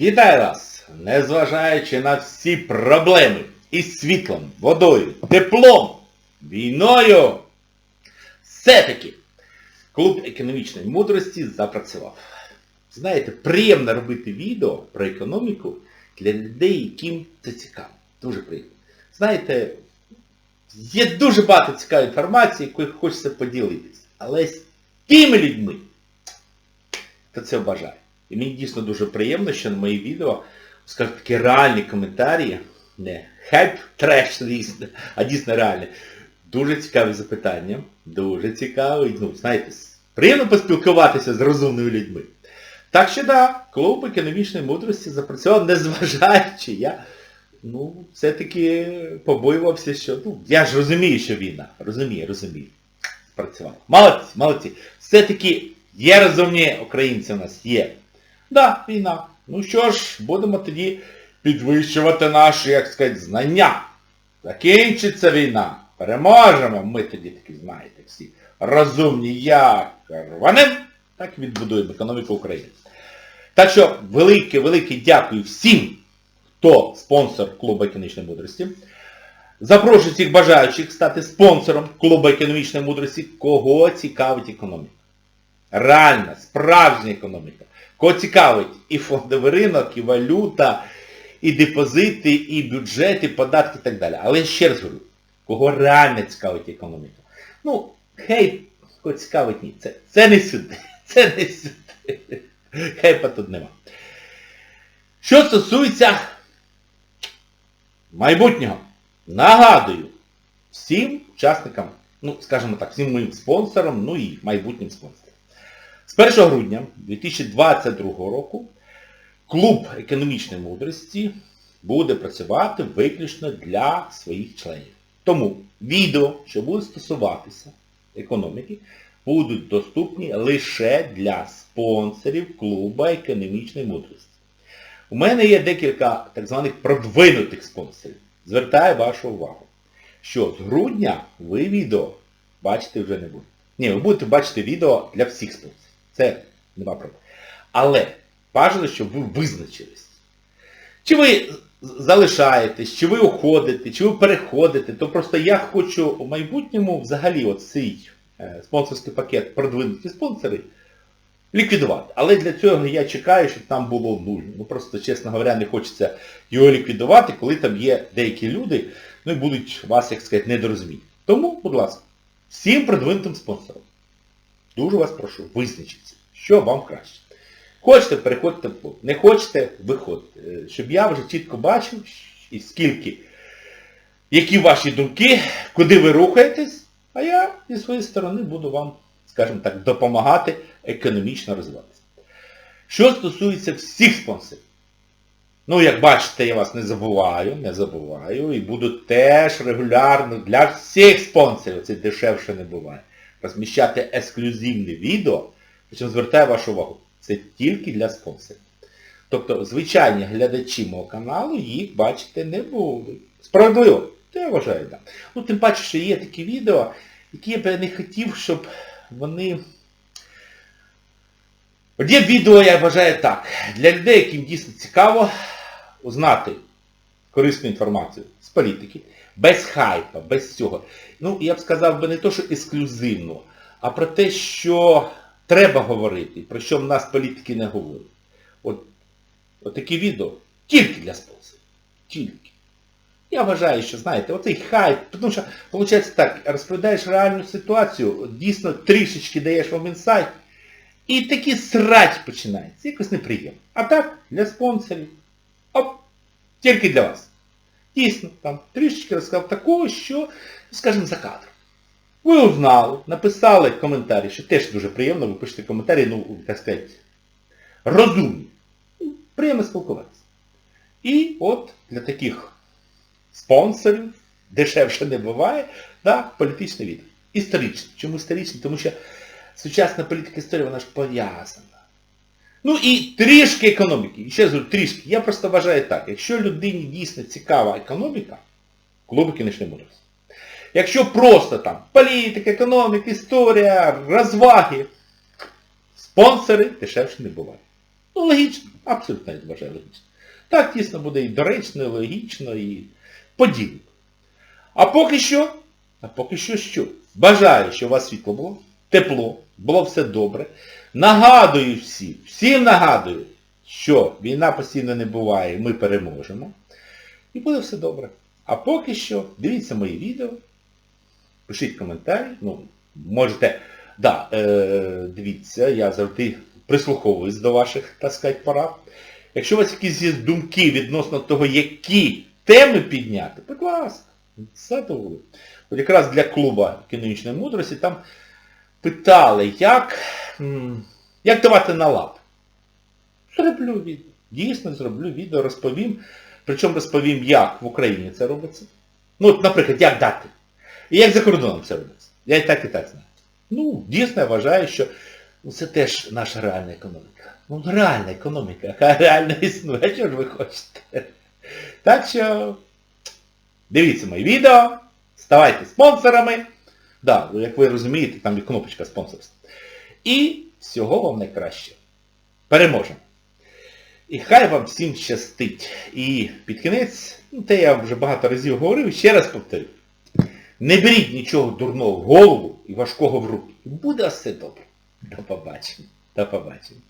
Вітаю вас! Незважаючи на всі проблеми із світлом, водою, теплом, війною, все-таки клуб економічної мудрості запрацював. Знаєте, приємно робити відео про економіку для людей, яким це цікаво. Дуже приємно. Знаєте, є дуже багато цікавої інформації, якою хочеться поділитися. Але з тими людьми, хто це бажає. І мені дійсно дуже приємно, що на мої відео, скажімо, такі реальні коментарі, не хайп треш, а дійсно реальні. Дуже цікаві запитання, дуже цікаві, ну, знаєте, приємно поспілкуватися з розумними людьми. Так що да, клуб економічної мудрості запрацював, незважаючи, я ну, все-таки побоювався, що, ну, я ж розумію, що війна, розумію, розумію. Спрацював. Молодці, молодці. Все-таки є розумні українці у нас, є. Да, війна. Ну що ж, будемо тоді підвищувати наші, як сказати, знання. Закінчиться війна. Переможемо. Ми тоді такі, знаєте, всі розумні, як рваним, так відбудуємо економіку України. Так що велике-велике дякую всім, хто спонсор клубу економічної мудрості. Запрошую всіх бажаючих стати спонсором клубу економічної мудрості, кого цікавить економіка. Реальна, справжня економіка. Кого цікавить і фондовий ринок, і валюта, і депозити, і бюджет, і податки і так далі. Але я ще раз говорю, кого реально цікавить економіка. Ну, хейп, кого цікавить ні. Це, це не сюди. Це не сюди. Хейпа тут нема. Що стосується майбутнього, нагадую всім учасникам, ну, скажімо так, всім моїм спонсорам, ну і майбутнім спонсорам. З 1 грудня 2022 року клуб економічної мудрості буде працювати виключно для своїх членів. Тому відео, що будуть стосуватися економіки, будуть доступні лише для спонсорів клубу економічної мудрості. У мене є декілька так званих продвинутих спонсорів. Звертаю вашу увагу, що з грудня ви відео бачити вже не будете. Ні, ви будете бачити відео для всіх спонсорів. Це нема проблем. Але бажано, щоб ви визначились. Чи ви залишаєтесь, чи ви уходите, чи ви переходите, то просто я хочу у майбутньому взагалі оцей е, спонсорський пакет продвинуті спонсори ліквідувати. Але для цього я чекаю, щоб там було нуль. Ну просто, чесно говоря, не хочеться його ліквідувати, коли там є деякі люди, ну і будуть вас, як сказати, недорозуміти. Тому, будь ласка, всім продвинутим спонсорам. Дуже вас прошу, визначіться, що вам краще. Хочете, переходьте в клуб. Не хочете, виходьте. Е, Щоб я вже чітко бачив, і скільки, які ваші думки, куди ви рухаєтесь, а я зі своєї сторони буду вам, скажімо так, допомагати економічно розвиватися. Що стосується всіх спонсорів, ну, як бачите, я вас не забуваю, не забуваю, і буду теж регулярно для всіх спонсорів, це дешевше не буває розміщати ексклюзивне відео, причому звертаю вашу увагу, це тільки для спонсорів. Тобто, звичайні глядачі мого каналу їх бачити не будуть. Справедливо? То я вважаю, так. Ну, тим паче, що є такі відео, які я б не хотів, щоб вони... От є відео, я вважаю так, для людей, яким дійсно цікаво узнати корисну інформацію з політики, без хайпа, без цього. Ну, я б сказав би не то, що ексклюзивно, а про те, що треба говорити, про що в нас політики не говорять. От, от такі відео тільки для спонсорів. Тільки. Я вважаю, що, знаєте, оцей хайп, тому що, виходить так, розповідаєш реальну ситуацію, дійсно трішечки даєш вам інсайт, і такі срать починається. Якось неприємно. А так, для спонсорів. Оп, тільки для вас. Дійсно, там трішечки розказав такого, що, скажімо, за кадром. Ви узнали, написали коментарі, що теж дуже приємно, ви пишете коментарі, ну, так сказати, розумні. Ну, Приємно спілкуватися. І от для таких спонсорів, дешевше не буває, да, політичне відео. Історичне. Чому історичне? Тому що сучасна політика історія, вона ж пов'язана. Ну і трішки економіки. І ще раз трішки. Я просто вважаю так, якщо людині дійсно цікава економіка, клуби кінечної мудрості. Якщо просто там політика, економіка, історія, розваги, спонсори дешевше не буває. Ну, логічно, абсолютно я вважаю логічно. Так дійсно буде і доречно, і логічно, і подібно. А поки що, а поки що що? Бажаю, щоб у вас світло було, тепло, було все добре. Нагадую всім, всім нагадую, що війна постійно не буває, ми переможемо. І буде все добре. А поки що, дивіться мої відео, пишіть коментарі, ну, можете, да, е, дивіться, я завжди прислуховуюсь до ваших, так сказати, порад. Якщо у вас якісь є думки відносно того, які теми підняти, будь ласка, задоволення. От якраз для клуба кінонічної мудрості там питали, як, як давати на лап. Зроблю відео. Дійсно зроблю відео, розповім. Причому розповім, як в Україні це робиться. Ну, от, наприклад, як дати. І як за кордоном це робиться. Я і так, і так знаю. Ну, дійсно, я вважаю, що це теж наша реальна економіка. Ну, реальна економіка, яка реально існує. Чого ж ви хочете? Так що, дивіться мої відео, ставайте спонсорами. Да, як ви розумієте, там є кнопочка спонсорства. І всього вам найкраще. Переможемо. І хай вам всім щастить. І під кінець, ну те я вже багато разів говорив, ще раз повторю. Не беріть нічого дурного в голову і важкого в руки. Буде все добре. До побачення. До побачення.